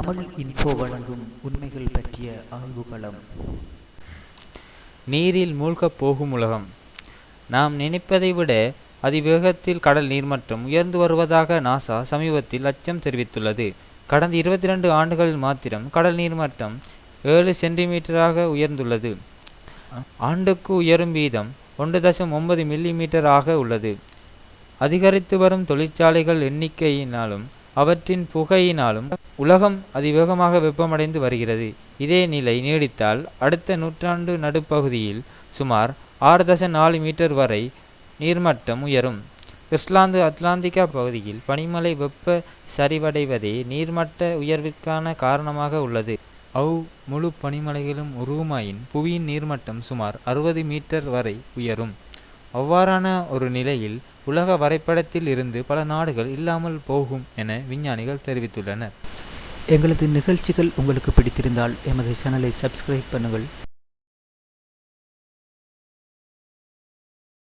Tamil info வழங்கும் உண்மைகள் பற்றிய ஆய்வுகளம். நீரில் மூழ்கப் போகும் உலகம். நாம் நினைப்பதை விட அதிவேகத்தில் கடல் நீர்மட்டம் உயர்ந்து வருவதாக நாசா சமீபத்தில் அச்சம் தெரிவித்துள்ளது. கடந்த இருபத்தி ரெண்டு ஆண்டுகளில் மாத்திரம் கடல் நீர்மட்டம் ஏழு சென்டிமீட்டராக உயர்ந்துள்ளது. ஆண்டுக்கு உயரும் வீதம் ஒன்று தசம் ஒன்பது மில்லிமீட்டராக உள்ளது. அதிகரித்து வரும் தொழிற்சாலைகள் எண்ணிக்கையினாலும் அவற்றின் புகையினாலும் உலகம் அதிவேகமாக வெப்பமடைந்து வருகிறது. இதே நிலை நீடித்தால் அடுத்த நூற்றாண்டு நடுப்பகுதியில் சுமார் ஆறு தச நாலு மீட்டர் வரை நீர்மட்டம் உயரும். இஸ்லாந்து அட்லாந்திகா பகுதியில் பனிமலை வெப்ப சரிவடைவதே நீர்மட்ட உயர்விற்கான காரணமாக உள்ளது. அவ் முழு பனிமலைகளும் உருகுமாயின் புவியின் நீர்மட்டம் சுமார் அறுபது மீட்டர் வரை உயரும். அவ்வாறான ஒரு நிலையில் உலக வரைபடத்தில் இருந்து பல நாடுகள் இல்லாமல் போகும் என விஞ்ஞானிகள் தெரிவித்துள்ளனர். எங்களது நிகழ்ச்சிகள் உங்களுக்கு பிடித்திருந்தால் எமது சேனலை சப்ஸ்கிரைப் பண்ணுங்கள்.